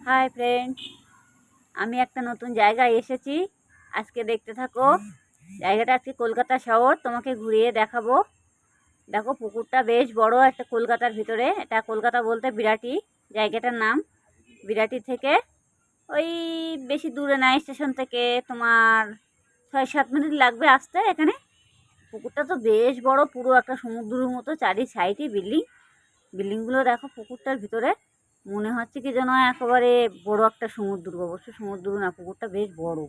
Hi friend আমি একটা নতুন জায়গায় এসেছি। আজকে দেখতে থাকো। জায়গাটা আজকে কলকাতা শহর। তোমাকে ঘুরিয়ে দেখাবো। দেখো, পুকুরটা বেশ বড় একটা কলকাতার ভিতরে। এটা কলকাতা বলতে বিরাটি। জায়গাটার নাম বিরাটি থেকে ওই বেশি দূরে না, স্টেশন থেকে তোমার ছয় সাত মিনিট লাগবে আসতে এখানে। পুকুরটা তো বেশ বড়, পুরো একটা সমুদ্রের মতো, চারি সাইডে বিল্ডিং। বিল্ডিংগুলো দেখো পুকুরটার ভিতরে। মনে হচ্ছে কি যেন একেবারে বড় একটা সমুদ্র অবশ্য সমুদ্র না, পুকুরটা বেশ বড়।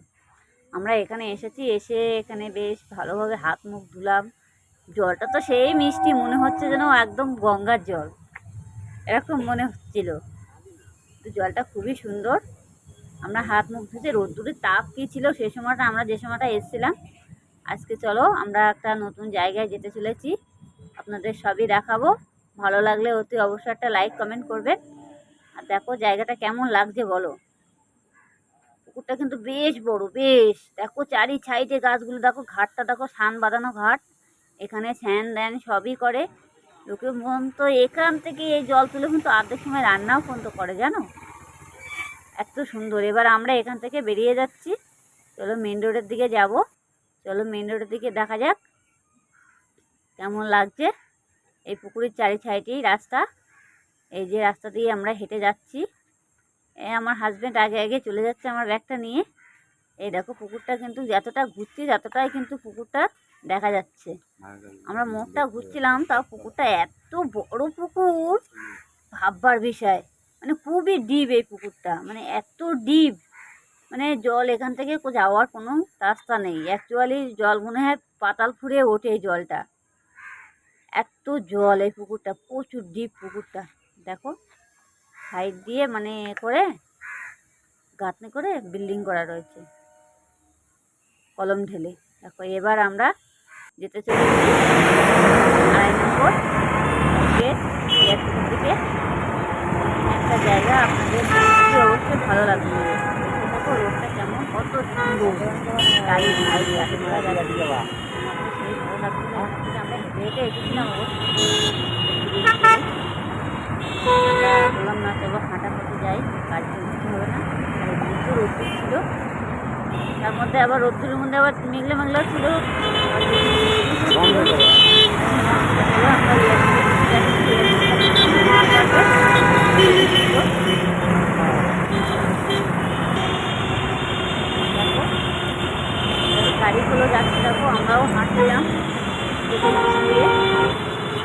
আমরা এখানে এসেছি, এসে এখানে বেশ ভালোভাবে হাত মুখ ধুলাম। জলটা তো সেই মিষ্টি, মনে হচ্ছে যেন একদম গঙ্গার জল। এরকম মনে হচ্ছিল। তো জলটা খুবই সুন্দর। আমরা হাত মুখ ধুতে রোদ্দুরের তাপ কী ছিল সেই সময়টা, আমরা যে সময়টা এসেছিলাম, আজকে চলো আমরা একটা নতুন জায়গায় যেতে চলেছি। আপনাদের সবই দেখাবো। ভালো লাগলে অতি অবশ্যই একটা লাইক, কমেন্ট করবেন। আর দেখো জায়গাটা কেমন লাগছে বলো? পুকুরটা কিন্তু বেশ বড়, বেশ। দেখো চারি সাইডে গাছগুলো, দেখো ঘাটটা, দেখো সান বাঁধানো ঘাট। এখানে স্যান দ্যান সবই করে। লোকে মন তো এখান থেকে এই জল তুলে কিন্তু অর্ধেক সময় রান্নাও পর্যন্ত করে, জানো? এত সুন্দর। এবার আমরা এখান থেকে বেরিয়ে যাচ্ছি। চলো মেন রোডের দিকে যাব। চলো মেন রোডের দিকে দেখা যাক। কেমন লাগছে? এই পুকুরের চারি সাইডেই রাস্তা। এই যে রাস্তা দিয়ে আমরা হেঁটে যাচ্ছি। এই আমার হাজব্যান্ড আগে আগে চলে যাচ্ছে আমার ব্যাগটা নিয়ে। এই দেখো পুকুরটা কিন্তু যতটা ঘুরছি ততটাই কিন্তু পুকুরটা দেখা যাচ্ছে। আমরা মুখটা ঘুরছিলাম, তাও পুকুরটা এত বড় পুকুর। ভাববার বিষয়। মানে খুবই ডিপ এই পুকুরটা। মানে এত ডিপ মানে জল এখান থেকে যাওয়ার কোনো রাস্তা নেই। অ্যাকচুয়ালি জল মনে হয় পাতাল ফুঁড়ে ওঠে এই জলটা। এত জল এই পুকুরটা, প্রচুর ডিপ পুকুরটা। দেখো সাইড দিয়ে মানে করে গাঁথনি করে বিল্ডিং করা রয়েছে। কলম ঢেলে। দেখো, এবার আমরা যেতে চলেছি আড়াই নম্বর গেট। দিকে একটা জায়গা আপনাদের অবশ্যই ভালো লাগবে। দেখো, রোডটা কেমন, কত সুন্দর। আমরা হেঁটে এসেছিলাম অবশ্যই বললাম না চলো হাঁটা পথে যাই গাড়িতে উঠতে হবে না। আর প্রচুর রোদ্দুর ছিল। তার মধ্যে আবার রোদ্দুরের মধ্যে আবার মেঘলা মেঘলা ছিল। গাড়িগুলো যাচ্ছে দেখো, আমরাও হাঁটছিলাম।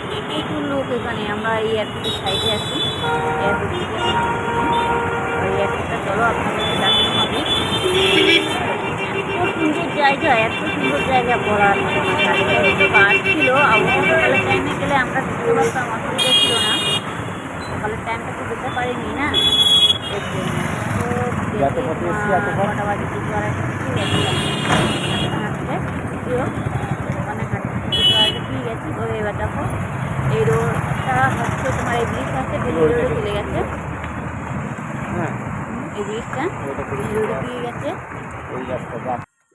দিয়ে প্রচুর লোক এখানে, আমরা এই এয়ারপোর্টের সাইডে আছি। জায়গা এত সুন্দর জায়গা বলার গাছ ছিল সকালের টাইমে গেলে আমরা ঢুকতে পারতাম অসুবিধা ছিল না সকালের টাইমটা তো যেতে পারিনি না। তো। কটা বাজে কিছু হাঁটতে হাঁটতে হাঁটতে গেছি তো এবার দেখো এই রোডটা হচ্ছে তোমার এই ব্রিজ আছে বেলি চলে গেছে। হ্যাঁ। এই ব্রিজটা ওইটা করে বেলি রোডে পেয়ে গেছে।